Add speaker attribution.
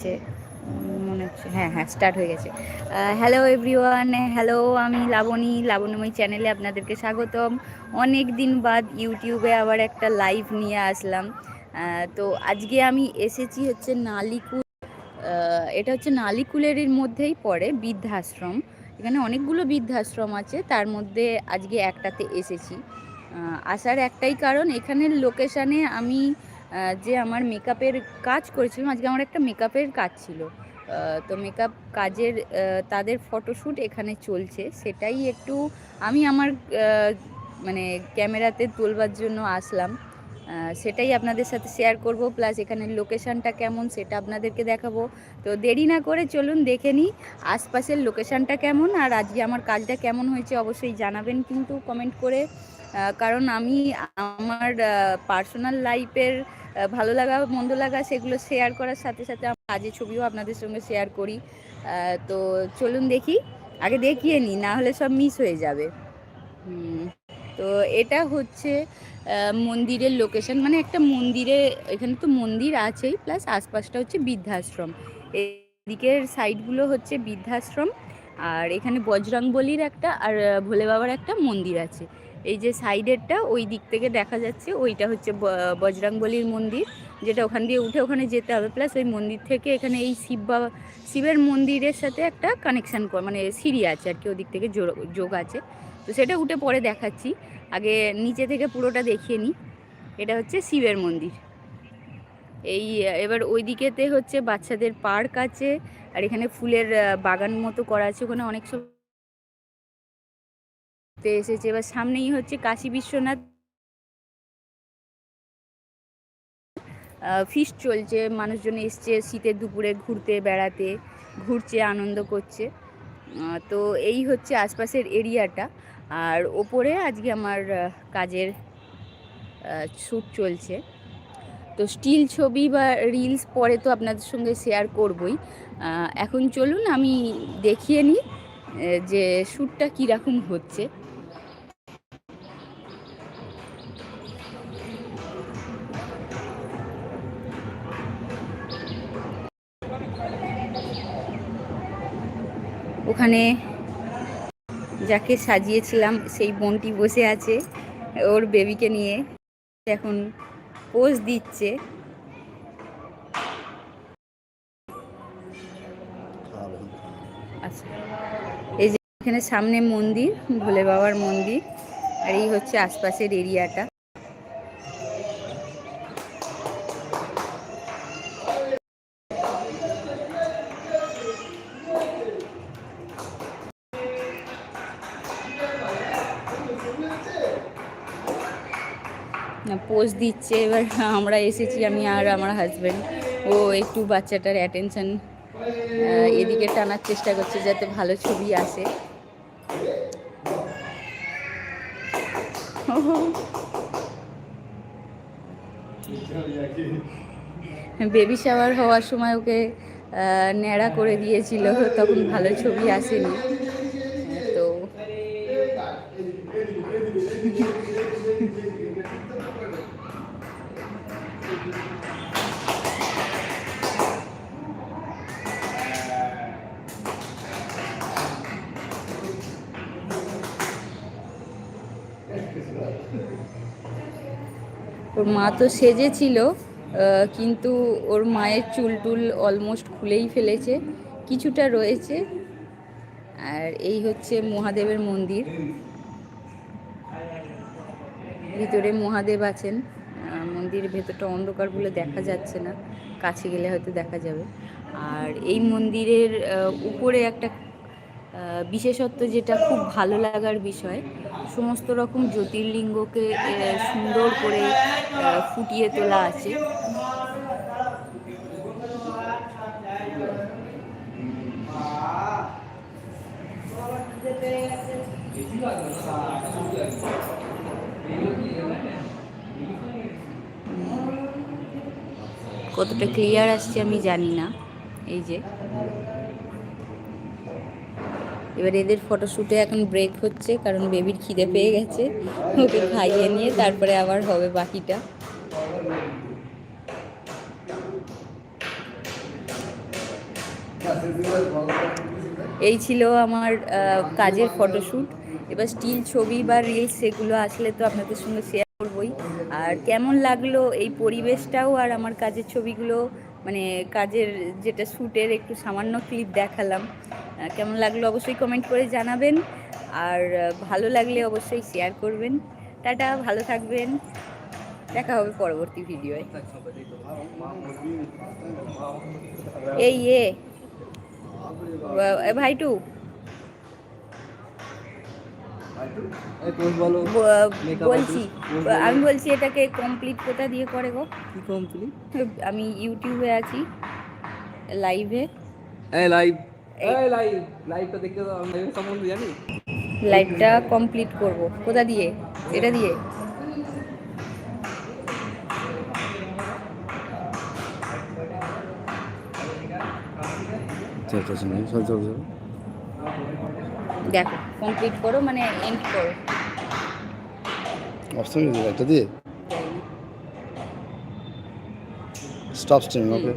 Speaker 1: হচ্ছে মনে হচ্ছে হ্যাঁ হ্যাঁ স্টার্ট হয়ে গেছে। হ্যালো এভরিওয়ান হ্যালো আমি লাবণী, লাবণীময় চ্যানেলে আপনাদেরকে স্বাগতম। অনেক দিন বাদ ইউটিউবে আবার একটা লাইভ নিয়ে আসলাম। তো আজকে আমি এসেছি হচ্ছে নালিকুল এটা হচ্ছে নালিকুলের মধ্যেই পড়ে বৃদ্ধাশ্রম। এখানে অনেকগুলো বৃদ্ধাশ্রম আছে, তার মধ্যে আজকে একটাতে এসেছি। আসার একটাই কারণ, এখানের লোকেশানে আমি যে আমার মেকআপের কাজ করেছিলাম আজকে আমার একটা মেকআপের কাজ ছিল। তো মেকআপ কাজের তাদের ফটোশ্যুট এখানে চলছে। সেটাই একটু আমি আমার মানে ক্যামেরাতে তোলবার জন্য আসলাম। সেটাই আপনাদের সাথে শেয়ার করব। প্লাস এখানে লোকেশানটা কেমন সেটা আপনাদেরকে দেখাবো। তো দেরি না করে চলুন দেখে নিই আশপাশের লোকেশানটা কেমন। আর আজকে আমার কাজটা কেমন হয়েছে অবশ্যই জানাবেন। কিন্তু কমেন্ট করে কারণ আমি আমার পার্সোনাল লাইফের ভালো লাগা, মন্দ লাগা সেগুলো শেয়ার করার সাথে সাথে আমার কাজের ছবিও আপনাদের সঙ্গে শেয়ার করি। তো চলুন দেখি, আগে দেখিয়ে নিই, না হলে সব মিস হয়ে যাবে। তো এটা হচ্ছে মন্দিরের লোকেশন মানে একটা মন্দিরে, এখানে তো মন্দির আছেই প্লাস আশপাশটা হচ্ছে বৃদ্ধাশ্রম। এদিকের সাইডগুলো হচ্ছে বৃদ্ধাশ্রম। আর এখানে বজরংবলির একটা আর ভোলে বাবার একটা মন্দির আছে। এই যে সাইডেরটা, ওই দিক থেকে দেখা যাচ্ছে, ওইটা হচ্ছে বজরংবলির মন্দির, যেটা ওখান দিয়ে উঠে ওখানে যেতে হবে। প্লাস ওই মন্দির থেকে এখানে এই শিব বাবা শিবের মন্দিরের সাথে একটা কানেকশান মানে সিঁড়ি আছে আর কি, ওদিক থেকে যোগ আছে। তো সেটা উঠে পরে দেখাচ্ছি। আগে নিচে থেকে পুরোটা দেখিয়ে নিই। এটা হচ্ছে শিবের মন্দির। এই এবার ওই দিকেতে হচ্ছে বাচ্চাদের পার্ক আছে, আর এখানে ফুলের বাগান মতো করা আছে, ওখানে অনেক সব এসেছে। এবার সামনেই হচ্ছে কাশী বিশ্বনাথ ফিস্ট চলছে, মানুষজন এসছে শীতের দুপুরে ঘুরতে, বেড়াতে, ঘুরছে, আনন্দ করছে। তো এই হচ্ছে আশপাশের এরিয়াটা। আর ওপরে আজকে আমার কাজের শ্যুট চলছে। তো স্টিল ছবি বা রিলস পরে তো আপনাদের সঙ্গে শেয়ার করবই। এখন চলুন আমি দেখিয়ে নিই যে শ্যুটটা কীরকম হচ্ছে। ওখানে যাকে সাজিয়েছিলাম, সেই বোনটি বসে আছে ওর বেবিকে নিয়ে। এখন পোজ দিচ্ছে। আচ্ছা। এই যে এখানে সামনে মন্দির, ভোলে বাবার মন্দির, আর এই হচ্ছে আশপাশের এরিয়াটা। পোজ দিচ্ছে, এবার আমরা এসেছি আমি আর আমার হাজব্যান্ড ও একটু বাচ্চাটার অ্যাটেনশন এদিকে টানার চেষ্টা করছে যাতে ভালো ছবি আসে। বেবি শাওয়ার হওয়ার সময় ওকে ন্যাড়া করে দিয়েছিল, তখন ভালো ছবি আসেনি। ওর মা তো সেজেছিল কিন্তু ওর মায়ের চুল টুল অলমোস্ট খুলেই ফেলেছে কিছুটা রয়েছে। আর এই হচ্ছে মহাদেবের মন্দির। ভিতরে মহাদেব আছেন আহ, মন্দিরের ভেতরটা অন্ধকার বলে দেখা যাচ্ছে না কাছে গেলে হয়তো দেখা যাবে। আর এই মন্দিরের উপরে একটা বিশেষত্ব যেটা খুব ভালো লাগার বিষয়, সমস্ত রকম জ্যোতির্লিঙ্গকে সুন্দর করে ফুটিয়ে তোলা আছে। কতটা ক্লিয়ার আসছে আমি জানি না। এই যে। এবার এদের ফটোশ্যুটে এখন ব্রেক হচ্ছে, কারণ বেবির খিদে পেয়ে গেছে। ওকে খাইয়ে নিয়ে তারপরে আবার হবে বাকিটা। এই ছিল আমার কাজের ফটোশ্যুট এবার স্টিল ছবি বা রিলস সেগুলো আসলে তো আপনাদের সঙ্গে শেয়ার করবই। আর কেমন লাগল এই পরিবেশটাও আর আমার কাজের ছবিগুলো? মানে কাজের যেটা শ্যুটের একটু সামান্য ক্লিপ দেখালাম। কেমন লাগল অবশ্যই কমেন্ট করে জানাবেন। আর ভালো লাগলে অবশ্যই শেয়ার করবেন। টাটা, ভালো থাকবেন। দেখা হবে পরবর্তী ভিডিওয়ে এই এ ভাইটু
Speaker 2: তুমি বলো
Speaker 1: ব-
Speaker 2: Makeup
Speaker 1: বলছি আমি বলছি এটাকে কমপ্লিট কোথা দিয়ে করে গো?
Speaker 2: কি কমপ্লিট
Speaker 1: আমি ইউটিউবে আছি লাইভে
Speaker 2: এই লাইভ
Speaker 1: এই-
Speaker 2: এই লাইভ লাইভটা দেখতে দাও আমি সম্বন্ধে জানি।
Speaker 1: লাইভটা কমপ্লিট করব। কোথা দিয়ে? এটা দিয়ে?
Speaker 2: চল চল চল চল চল।
Speaker 1: দেখো কমপ্লিট করো মানে এন্ড করো।
Speaker 3: দিতে একটা দিয়ে? স্টপ স্ট্রিমিং ওকে